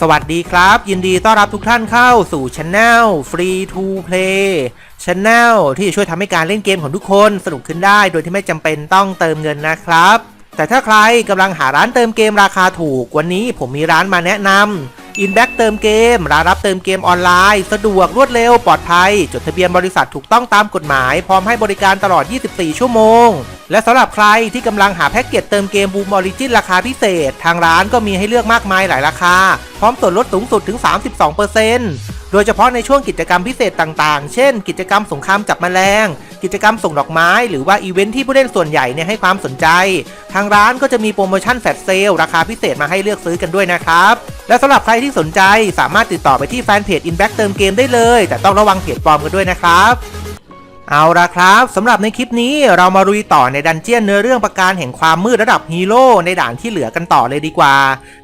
สวัสดีครับ ยินดีต้อนรับทุกท่านเข้าสู่ช anel Free to Play Channel ที่จะช่วยทำให้การเล่นเกมของทุกคนสนุกขึ้นได้โดยที่ไม่จำเป็นต้องเติมเงินนะครับ แต่ถ้าใครกำลังหาร้านเติมเกมราคาถูก วันนี้ผมมีร้านมาแนะนำ Inback เติมเกมร้านรับเติมเกมออนไลน์ สะดวกรวดเร็วปลอดภัย จดทะเบียนบริษัทถูกต้องตามกฎหมาย พร้อมให้บริการตลอด 24 ชั่วโมง และสำหรับใครที่กำลังหาแพ็กเกจเติมเกมบูมออริจินราคาพิเศษ ทางร้านก็มีให้เลือกมากมายหลายราคา พร้อมส่วนลดสูงสุดถึง 32%โดยเฉพาะในช่วงกิจกรรมพิเศษต่างๆ เช่น กิจกรรมสงครามจับแมลง กิจกรรมส่งดอกไม้ หรือว่าอีเวนท์ที่ผู้เล่นส่วนใหญ่เนี่ยให้ความสนใจ ทางร้านก็จะมีโปรโมชั่นแฟลชเซลราคาพิเศษมาให้เลือกซื้อกันด้วยนะครับ และสำหรับใครที่สนใจสามารถติดต่อไปที่แฟนเพจ Inback เติมเกมได้เลย แต่ต้องระวังเพจปลอมกันด้วยนะครับเอาละครับสำหรับในคลิปนี้เรามาลุยต่อในดันเจียนเนื้อเรื่องประการแห่งความมืดระดับฮีโร่ในด่านที่เหลือกันต่อเลยดีกว่า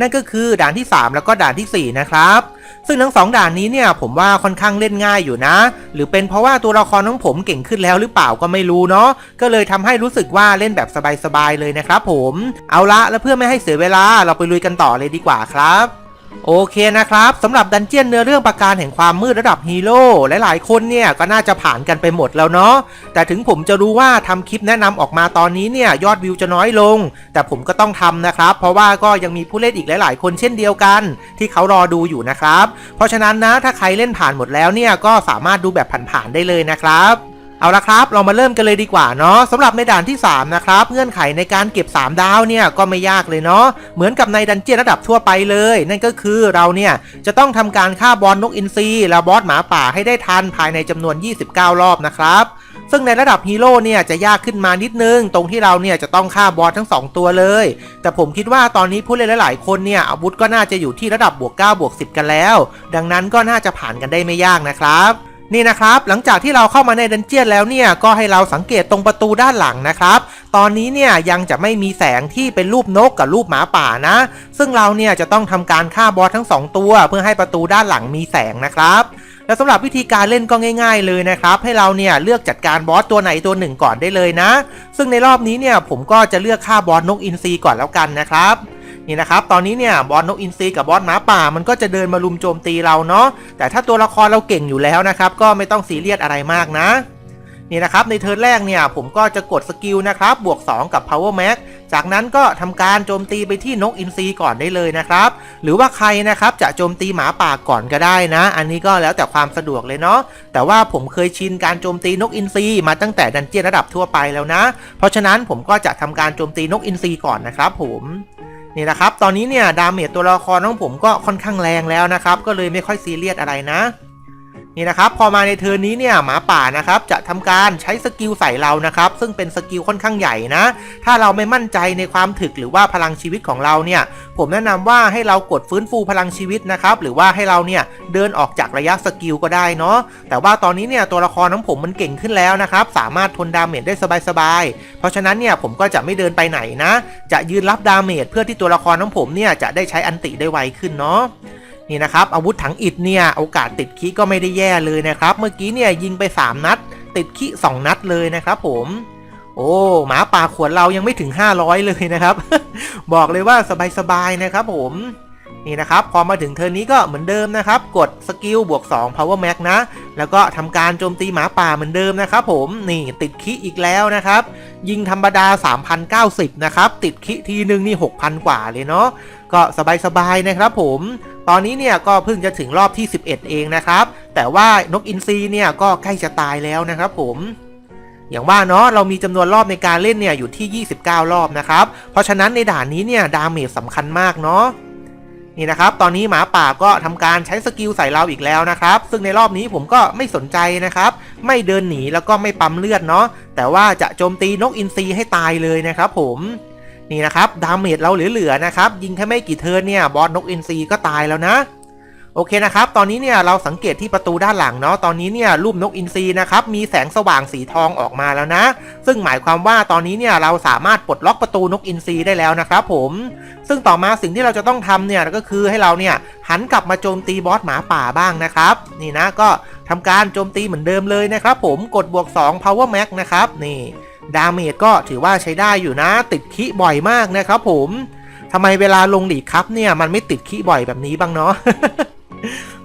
นั่นก็คือด่านที่ 3 แล้วก็ด่านทีสี่4 นะครับ ซึ่งทั้งสองด่านนี้เนี่ยผมว่าค่อนข้างเล่นง่ายอยู่นะ หรือเป็นเพราะว่าตัวละครของผมเก่งขึ้นแล้วหรือเปล่าก็ไม่รู้เนาะก็เลยทำให้รู้สึกว่าเล่นแบบสบายๆเลยนะครับผมเอาละแล้วเพื่อไม่ให้เสียเวลาเราไปลุยกันต่อเลยดีกว่าครับ โอเคนะครับสำหรับดันเจียนเนื้อเรื่องประการแห่งความมืดระดับฮีโร่หลายๆคนเนี่ยก็น่าจะผ่านกันไปหมดแล้วเนาะแต่ถึงผมจะรู้ว่าทำคลิปแนะนำออกมาตอนนี้เนี่ยยอดวิวจะน้อยลง แต่ผมก็ต้องทำนะครับ เพราะว่าก็ยังมีผู้เล่นอีกหลาย ๆ คนเช่นเดียวกัน ที่เขารอดูอยู่นะครับ เพราะฉะนั้นนะถ้าใครเล่นผ่านหมดแล้วเนี่ยก็สามารถดูแบบผ่านๆได้เลยนะครับ เอาละครับ เรามาเริ่มกันเลยดีกว่าเนาะสำหรับในด่านที่ 3 นะครับ เงื่อนไขในการเก็บ 3 ดาวเนี่ยก็ไม่ยากเลยเนาะเหมือนกับในดันเจียนระดับทั่วไปเลย นั่นก็คือเราเนี่ยจะต้องทำการฆ่าบอสนกอินทรีและบอสหมาป่าให้ได้ทันภายในจำนวน 29 รอบนะครับซึ่งในระดับฮีโร่เนี่ยจะยากขึ้นมานิดนึง ตรงที่เราเนี่ยจะต้องฆ่าบอสทั้ง 2 ตัวเลย แต่ผมคิดว่าตอนนี้ผู้เล่นหลายๆคนเนี่ยอาวุธก็น่าจะอยู่ที่ระดับบวก9บวก10 กันแล้ว ดังนั้นก็น่าจะผ่านกันได้ไม่ยากนะครับ นี่นะครับหลังจากที่เราเข้ามาในดันเจียนแล้วเนี่ยก็ให้เราสังเกตตรงประตูด้านหลังนะครับตอนนี้เนี่ยยังจะไม่มีแสงที่เป็นรูปนกกับรูปหมาป่านะ ซึ่งเราเนี่ยจะต้องทำการฆ่าบอสทั้ง 2 ตัว เพื่อให้ประตูด้านหลังมีแสงนะครับและสำหรับวิธีการเล่นก็ง่าย ๆ เลยนะครับ ให้เราเนี่ยเลือกจัดการบอสตัวไหนตัวหนึ่งก่อนได้เลยนะ ซึ่งในรอบนี้เนี่ยผมก็จะเลือกฆ่าบอสนกอินทรีก่อนแล้วกันนะครับ นี่นะครับตอนนี้เนี่ยบอสนกอินทรีกับบอสหมาป่ามันก็จะเดินมาลุมโจมตีเราเนาะแต่ถ้าตัวละครเราเก่งอยู่แล้วนะครับก็ไม่ต้องซีเรียสอะไรมากนะนี่นะครับในเทิร์นแรกเนี่ยผมก็จะกดสกิลนะครับบวก 2 กับ power max จากนั้นก็ทำการโจมตีไปที่นกอินทรีก่อนได้เลยนะครับ หรือว่าใครนะครับจะโจมตีหมาป่าก่อนก็ได้นะ อันนี้ก็แล้วแต่ความสะดวกเลยเนาะแต่ว่าผมเคยชินการโจมตีนกอินทรีมาตั้งแต่ดันเจียนระดับทั่วไปแล้วนะ เพราะฉะนั้นผมก็จะทำการโจมตีนกอินทรีก่อนนะครับผม นี่นะครับ ตอนนี้เนี่ยดาเมจตัวละครของผมก็ค่อนข้างแรงแล้วนะครับ ก็เลยไม่ค่อยซีเรียสอะไรนะ นี่นะครับพอมาในเทิร์นนี้เนี่ยหมาป่านะครับจะทำการใช้สกิลใส่เรานะครับซึ่งเป็นสกิลค่อนข้างใหญ่นะ ถ้าเราไม่มั่นใจในความถึกหรือว่าพลังชีวิตของเราเนี่ยผมแนะนำว่าให้เรากดฟื้นฟูพลังชีวิตนะครับหรือว่าให้เราเนี่ยเดินออกจากระยะสกิลก็ได้เนาะแต่ว่าตอนนี้เนี่ยตัวละครของผมมันเก่งขึ้นแล้วนะครับสามารถทนดาเมจได้สบายๆเพราะฉะนั้นเนี่ยผมก็จะไม่เดินไปไหนนะ จะยืนรับดาเมจเพื่อที่ตัวละครของผมเนี่ยจะได้ใช้อันติได้ไวขึ้นเนาะ นี่นะครับอาวุธถังอิฐเนี่ยโอกาสติดคีก็ไม่ได้แย่เลยนะครับ เมื่อกี้เนี่ยยิงไป 3 นัด ติดคี2นัดเลยนะครับผมโอ้หมาป่าขวดเรายังไม่ถึง 500 เลยนะครับ บอกเลยว่าสบายๆนะครับผมนี่นะครับ พอมาถึงเทิร์นนี้ก็เหมือนเดิมนะครับ กดสกิลบวก 2 power max นะ แล้วก็ทำการโจมตีหมาป่าเหมือนเดิมนะครับผมนี่ติดคิอีกแล้วนะครับ ยิงธรรมดา 3,090 นะครับ ติดคิทีนึงนี่ 6,000 กว่าเลยเนาะก็สบายๆนะครับผม ตอนนี้เนี่ยก็เพิ่งจะถึงรอบที่ 11 เองนะครับ แต่ว่านกอินทรีเนี่ยก็ใกล้จะตายแล้วนะครับผมอย่างว่าเนาะเรามีจำนวนรอบในการเล่นเนี่ยอยู่ที่ 29 รอบนะครับ เพราะฉะนั้นในด่านนี้เนี่ยดาเมจสำคัญมากเนาะนี่นะครับ ตอนนี้หมาป่าก็ทำการใช้สกิลใส่เราอีกแล้วนะครับ ซึ่งในรอบนี้ผมก็ไม่สนใจนะครับ ไม่เดินหนีแล้วก็ไม่ปั๊มเลือดเนาะแต่ว่าจะโจมตีนกอินทรีให้ตายเลยนะครับผม นี่นะครับดาเมจเราเหลือๆนะครับยิงแค่ไม่กี่เทิร์นเนี่ยบอสนกอินทรีก็ตายแล้วนะโอเคนะครับ ตอนนี้เนี่ยเราสังเกตที่ประตูด้านหลังเนาะ ตอนนี้เนี่ยรูปนกอินทรีนะครับ มีแสงสว่างสีทองออกมาแล้วนะ ซึ่งหมายความว่าตอนนี้เนี่ยเราสามารถปลดล็อกประตูนกอินทรีได้แล้วนะครับผม ซึ่งต่อมาสิ่งที่เราจะต้องทำเนี่ยก็คือให้เราเนี่ยหันกลับมาโจมตีบอสหมาป่าบ้างนะครับ นี่นะก็ทำการโจมตีเหมือนเดิมเลยนะครับผม กดบวก 2 power max นะครับ นี่ ดาเมจก็ถือว่าใช้ได้อยู่นะ ติดคิบ่อยมากนะครับผมทำไมเวลาลงหลีกครับเนี่ยมันไม่ติดขี้บ่อยแบบนี้บ้างเนาะ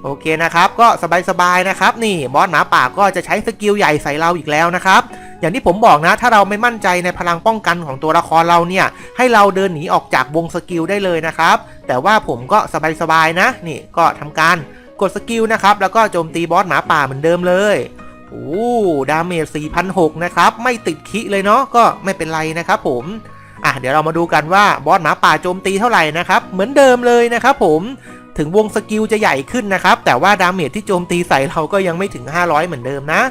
โอเคนะครับ ก็สบายๆนะครับ นี่บอสหมาป่าก็จะใช้สกิลใหญ่ใส่เราอีกแล้วนะครับ อย่างที่ผมบอกนะ ถ้าเราไม่มั่นใจในพลังป้องกันของตัวละครเราเนี่ย ให้เราเดินหนีออกจากวงสกิลได้เลยนะครับ แต่ว่าผมก็สบายๆนะ นี่ก็ทำการกดสกิลนะครับ แล้วก็โจมตีบอสหมาป่าเหมือนเดิมเลย โอ้ดาเมจ4,600นะครับ ไม่ติดคิเลยเนาะก็ไม่เป็นไรนะครับผมอะเดี๋ยวเรามาดูกันว่าบอสหมาป่าโจมตีเท่าไหร่นะครับ เหมือนเดิมเลยนะครับผมถึงวงสกิลจะใหญ่ขึ้นนะครับ แต่ว่าดาเมจที่โจมตีใส่เราก็ยังไม่ถึง 500 เหมือนเดิมนะ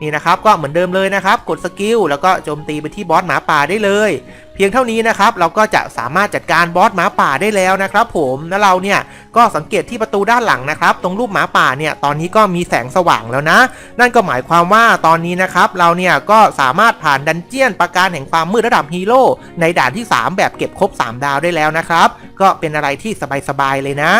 นี่นะครับก็เหมือนเดิมเลยนะครับ กดสกิลแล้วก็โจมตีไปที่บอสหมาป่าได้เลย เพียงเท่านี้นะครับเราก็จะสามารถจัดการบอสหมาป่าได้แล้วนะครับ ผมแล้วเราเนี่ยก็สังเกตที่ประตูด้านหลังนะครับ ตรงรูปหมาป่าเนี่ยตอนนี้ก็มีแสงสว่างแล้วนะ นั่นก็หมายความว่าตอนนี้นะครับเราเนี่ยก็สามารถผ่านดันเจียนประการแห่งความมืดระดับฮีโร่ในด่านที่ 3 แบบเก็บครบ 3 ดาวได้แล้วนะครับ ก็เป็นอะไรที่สบายๆเลยนะ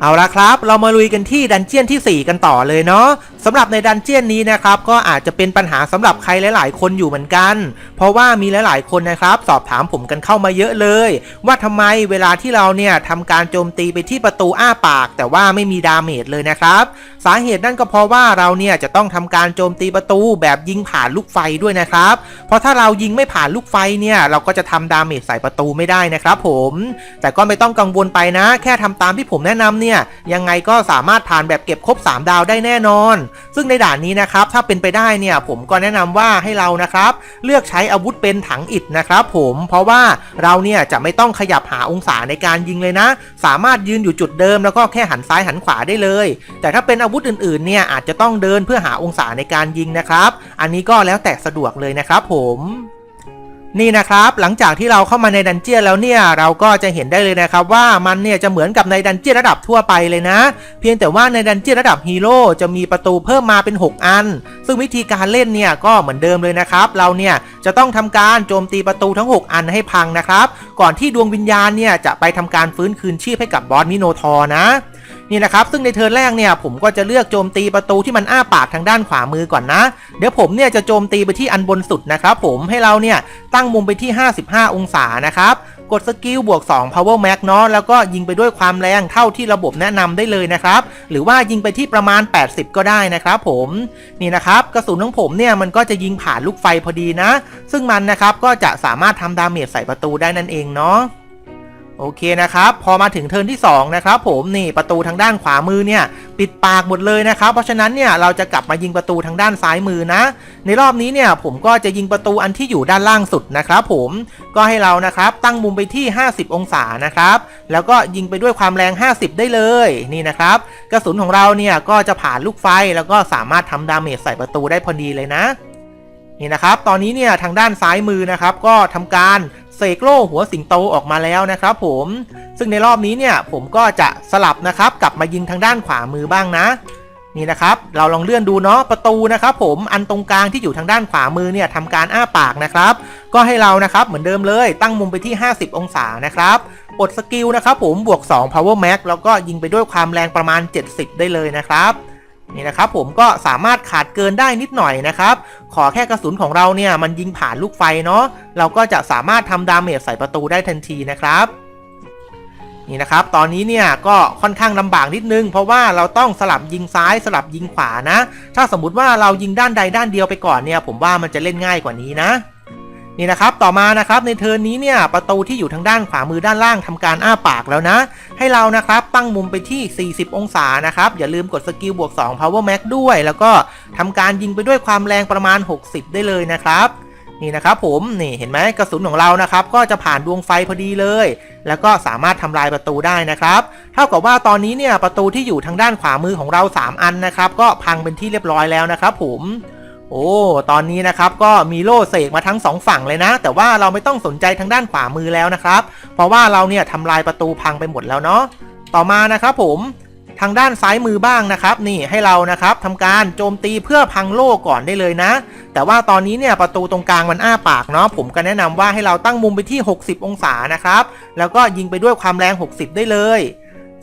เอาละครับ เรามาลุยกันที่ดันเจียนที่ 4 กันต่อเลยเนาะสำหรับในดันเจียนนี้นะครับก็อาจจะเป็นปัญหาสำหรับใครหลาย ๆ คนอยู่เหมือนกัน เพราะว่ามีหลาย ๆ คนนะครับ สอบถามผมกันเข้ามาเยอะเลย ว่าทำไมเวลาที่เราเนี่ยทำการโจมตีไปที่ประตูอ้าปาก แต่ว่าไม่มีดาเมจเลยนะครับ สาเหตุนั่นก็เพราะว่าเราเนี่ยจะต้องทำการโจมตีประตูแบบยิงผ่านลูกไฟด้วยนะครับ เพราะถ้าเรายิงไม่ผ่านลูกไฟเนี่ยเราก็จะทำดาเมจใส่ประตูไม่ได้นะครับ ผม แต่ก็ไม่ต้องกังวลไปนะ แค่ทำตามที่ผมแนะนำเนี่ยยังไงก็สามารถผ่านแบบเก็บครบ 3 ดาวได้แน่นอน ซึ่งในด่านนี้นะครับถ้าเป็นไปได้เนี่ยผมก็แนะนำว่าให้เรานะครับเลือกใช้อาวุธเป็นถังอิฐนะครับผมเพราะว่าเราเนี่ยจะไม่ต้องขยับหาองศาในการยิงเลยนะ สามารถยืนอยู่จุดเดิมแล้วก็แค่หันซ้ายหันขวาได้เลย แต่ถ้าเป็นอาวุธอื่นๆเนี่ยอาจจะต้องเดินเพื่อหาองศาในการยิงนะครับ อันนี้ก็แล้วแต่สะดวกเลยนะครับผม นี่นะครับหลังจากที่เราเข้ามาในดันเจียนแล้วเนี่ยเราก็จะเห็นได้เลยนะครับว่ามันเนี่ยจะเหมือนกับในดันเจียนระดับทั่วไปเลยนะ เพียงแต่ว่าในดันเจียนระดับฮีโร่จะมีประตูเพิ่มมาเป็น 6 อัน ซึ่งวิธีการเล่นเนี่ยก็เหมือนเดิมเลยนะครับเราเนี่ยจะต้องทำการโจมตีประตูทั้ง 6 อันให้พังนะครับก่อนที่ดวงวิญญาณเนี่ยจะไปทำการฟื้นคืนชีพให้กับบอสมิโนทอนะ นี่นะครับซึ่งในเทิร์นแรกเนี่ยผมก็จะเลือกโจมตีประตูที่มันอ้าปากทางด้านขวามือก่อนนะ เดี๋ยวผมเนี่ยจะโจมตีไปที่อันบนสุดนะครับผมให้เราเนี่ยตั้งมุมไปที่ 55 องศานะครับกดสกิลบวก 2 power max เนาะแล้วก็ยิงไปด้วยความแรงเท่าที่ระบบแนะนำได้เลยนะครับ หรือว่ายิงไปที่ประมาณ 80 ก็ได้นะครับผมนี่นะครับกระสุนของผมเนี่ยมันก็จะยิงผ่านลูกไฟพอดีนะ ซึ่งมันนะครับก็จะสามารถทำดาเมจใส่ประตูได้นั่นเองเนาะ โอเคนะครับ พอมาถึงเทิร์นที่ 2 นะครับผมนี่ประตูทางด้านขวามือเนี่ย ปิดปากหมดเลยนะครับ เพราะฉะนั้นเนี่ยเราจะกลับมายิงประตูทางด้านซ้ายมือนะ ในรอบนี้เนี่ยผมก็จะยิงประตูอันที่อยู่ด้านล่างสุดนะครับผมก็ให้เรานะครับตั้งมุมไปที่ 50 องศานะครับแล้วก็ยิงไปด้วยความแรง 50 ได้เลยนี่นะครับกระสุนของเราเนี่ยก็จะผ่านลูกไฟแล้วก็สามารถทำดาเมจใส่ประตูได้พอดีเลยนะนี่นะครับ ตอนนี้เนี่ยทางด้านซ้ายมือนะครับ ก็ทำการ เสกโล่หัวสิงโตออกมาแล้วนะครับผม ซึ่งในรอบนี้เนี่ยผมก็จะสลับนะครับกลับมายิงทางด้านขวามือบ้างนะ นี่นะครับเราลองเลื่อนดูเนาะประตูนะครับผมอันตรงกลางที่อยู่ทางด้านขวามือเนี่ยทำการอ้าปากนะครับ ก็ให้เรานะครับเหมือนเดิมเลยตั้งมุมไปที่ 50 องศานะครับกดสกิลนะครับผมบวก 2 power max แล้วก็ยิงไปด้วยความแรงประมาณ 70 ได้เลยนะครับ นี่นะครับผมก็สามารถขาดเกินได้นิดหน่อยนะครับ ขอแค่กระสุนของเราเนี่ยมันยิงผ่านลูกไฟเนาะเราก็จะสามารถทำดาเมจใส่ประตูได้ทันทีนะครับนี่นะครับ ตอนนี้เนี่ยก็ค่อนข้างลำบากนิดนึง เพราะว่าเราต้องสลับยิงซ้ายสลับยิงขวานะ ถ้าสมมติว่าเรายิงด้านใดด้านเดียวไปก่อนเนี่ย ผมว่ามันจะเล่นง่ายกว่านี้นะ นี่นะครับต่อมานะครับในเทิร์นนี้เนี่ยประตูที่อยู่ทางด้านขวามือด้านล่างทำการอ้าปากแล้วนะ ให้เรานะครับตั้งมุมไปที่ 40 องศานะครับอย่าลืมกดสกิลบวก 2 power max ด้วย แล้วก็ทำการยิงไปด้วยความแรงประมาณ 60 ได้เลยนะครับนี่นะครับผมนี่เห็นไหมกระสุนของเรานะครับก็จะผ่านดวงไฟพอดีเลย แล้วก็สามารถทำลายประตูได้นะครับ เท่ากับว่าตอนนี้เนี่ยประตูที่อยู่ทางด้านขวามือของเรา 3 อันนะครับก็พังเป็นที่เรียบร้อยแล้วนะครับผม โอ้ ตอนนี้นะครับก็มีโล่เสกมาทั้งสองฝั่งเลยนะ แต่ว่าเราไม่ต้องสนใจทางด้านขวามือแล้วนะครับ เพราะว่าเราเนี่ยทำลายประตูพังไปหมดแล้วเนาะ ต่อมานะครับผมทางด้านซ้ายมือบ้างนะครับ นี่ให้เรานะครับทำการโจมตีเพื่อพังโล่ก่อนได้เลยนะ แต่ว่าตอนนี้เนี่ยประตูตรงกลางมันอ้าปากเนาะผมก็แนะนำว่าให้เราตั้งมุมไปที่ 60 องศานะครับ แล้วก็ยิงไปด้วยความแรง 60 ได้เลย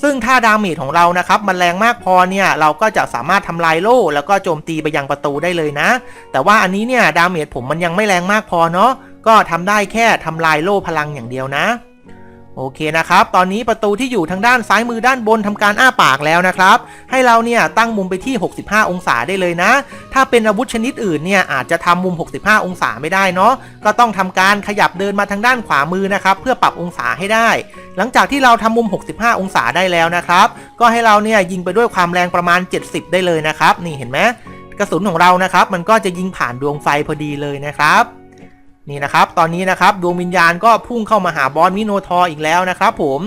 ซึ่งถ้าดาเมจของเรานะครับมันแรงมากพอเนี่ยเราก็จะสามารถทำลายโล่แล้วก็โจมตีไปยังประตูได้เลยนะ แต่ว่าอันนี้เนี่ยดาเมจผมมันยังไม่แรงมากพอเนาะก็ทำได้แค่ทำลายโล่พลังอย่างเดียวนะ โอเคนะครับ ตอนนี้ประตูที่อยู่ทางด้านซ้ายมือด้านบนทำการอ้าปากแล้วนะครับ ให้เราเนี่ยตั้งมุมไปที่ 65 องศาได้เลยนะ ถ้าเป็นอาวุธชนิดอื่นเนี่ยอาจจะทำมุม 65 องศาไม่ได้เนาะ ก็ต้องทำการขยับเดินมาทางด้านขวามือนะครับ เพื่อปรับองศาให้ได้ หลังจากที่เราทำมุม 65 องศาได้แล้วนะครับ ก็ให้เราเนี่ยยิงไปด้วยความแรงประมาณ 70 ได้เลยนะครับ นี่เห็นไหมกระสุนของเรานะครับ มันก็จะยิงผ่านดวงไฟพอดีเลยนะครับ นี่นะครับ ตอนนี้นะครับดวงวิญญาณก็พุ่งเข้ามาหาบอสมิโนทอร์อีกแล้วนะครับผม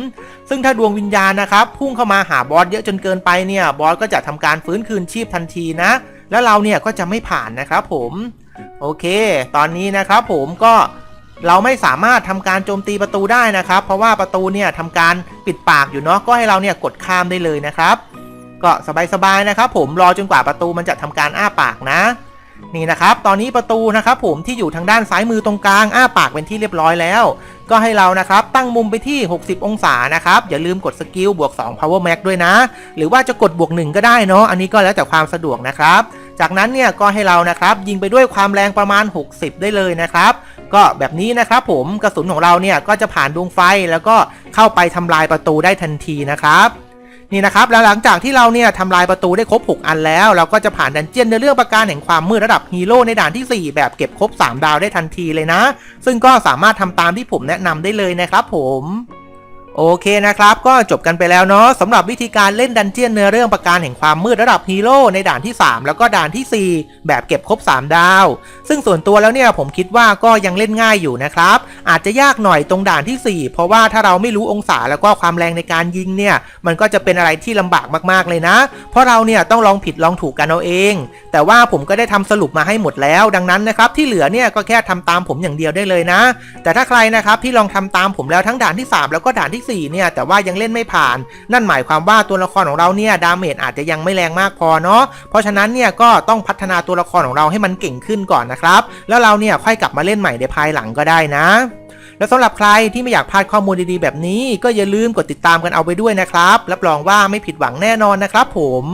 ซึ่งถ้าดวงวิญญาณนะครับพุ่งเข้ามาหาบอสเยอะจนเกินไปเนี่ยบอสก็จะทำการฟื้นคืนชีพทันทีนะ แล้วเราเนี่ยก็จะไม่ผ่านนะครับผม โอเค ตอนนี้นะครับผมก็เราไม่สามารถทำการโจมตีประตูได้นะครับ เพราะว่าประตูเนี่ยทำการปิดปากอยู่เนาะก็ให้เราเนี่ยกดข้ามได้เลยนะครับ ก็สบายๆนะครับผมรอจนกว่าประตูมันจะทำการอ้าปากนะ นี่นะครับ ตอนนี้ประตูนะครับผมที่อยู่ทางด้านซ้ายมือตรงกลางอ้าปากเป็นที่เรียบร้อยแล้ว ก็ให้เรานะครับตั้งมุมไปที่ 60 องศานะครับ อย่าลืมกดสกิลบวก 2 power max ด้วยนะ หรือว่าจะกดบวก 1 ก็ได้เนาะอันนี้ก็แล้วแต่ความสะดวกนะครับ จากนั้นเนี่ยก็ให้เรานะครับยิงไปด้วยความแรงประมาณ 60 ได้เลยนะครับ ก็แบบนี้นะครับผมกระสุนของเราเนี่ยก็จะผ่านดวงไฟแล้วก็เข้าไปทำลายประตูได้ทันทีนะครับ นี่นะครับแล้วหลังจากที่เราเนี่ยทำลายประตูได้ครบ 6 อันแล้ว เราก็จะผ่านดันเจียนในเรื่องประการแห่งความมืดระดับฮีโร่ในด่านที่ 4 แบบเก็บครบ 3 ดาวได้ทันทีเลยนะ ซึ่งก็สามารถทำตามที่ผมแนะนำได้เลยนะครับผม โอเคนะครับ ก็จบกันไปแล้วเนาะสำหรับวิธีการเล่นดันเจียนเนื้อเรื่องประการแห่งความมืดระดับฮีโร่ในด่านที่ 3 แล้วก็ด่านทีสี่4 แบบเก็บครบ 3 ดาว ซึ่งส่วนตัวแล้วเนี่ยผมคิดว่าก็ยังเล่นง่ายอยู่นะครับ อาจจะยากหน่อยตรงด่านทีสี่ 4 เพราะว่าถ้าเราไม่รู้องศาแล้วก็ความแรงในการยิงเนี่ย มันก็จะเป็นอะไรที่ลำบากมากๆเลยนะ เพราะเราเนี่ยต้องลองผิดลองถูกกันเอาเอง แต่ว่าผมก็ได้ทำสรุปมาให้หมดแล้ว ดังนั้นนะครับที่เหลือเนี่ยก็แค่ทำตามผมอย่างเดียวได้เลยนะ แต่ถ้าใครนะครับที่ลองทำตามผมแล้วทั้งด่านที่ 3 แล้วก็ด่านทีสี่4เนี่ยแต่ว่ายังเล่นไม่ผ่าน นั่นหมายความว่าตัวละครของเราเนี่ยดาเมจอาจจะยังไม่แรงมากพอเนาะเพราะฉะนั้นเนี่ยก็ต้องพัฒนาตัวละครของเราให้มันเก่งขึ้นก่อนนะครับ แล้วเราเนี่ยค่อยกลับมาเล่นใหม่ในภายหลังก็ได้นะแล้วสำหรับใครที่ไม่อยากพลาดข้อมูลดีๆแบบนี้ ก็อย่าลืมกดติดตามกันเอาไปด้วยนะครับ รับรองว่าไม่ผิดหวังแน่นอนนะครับผม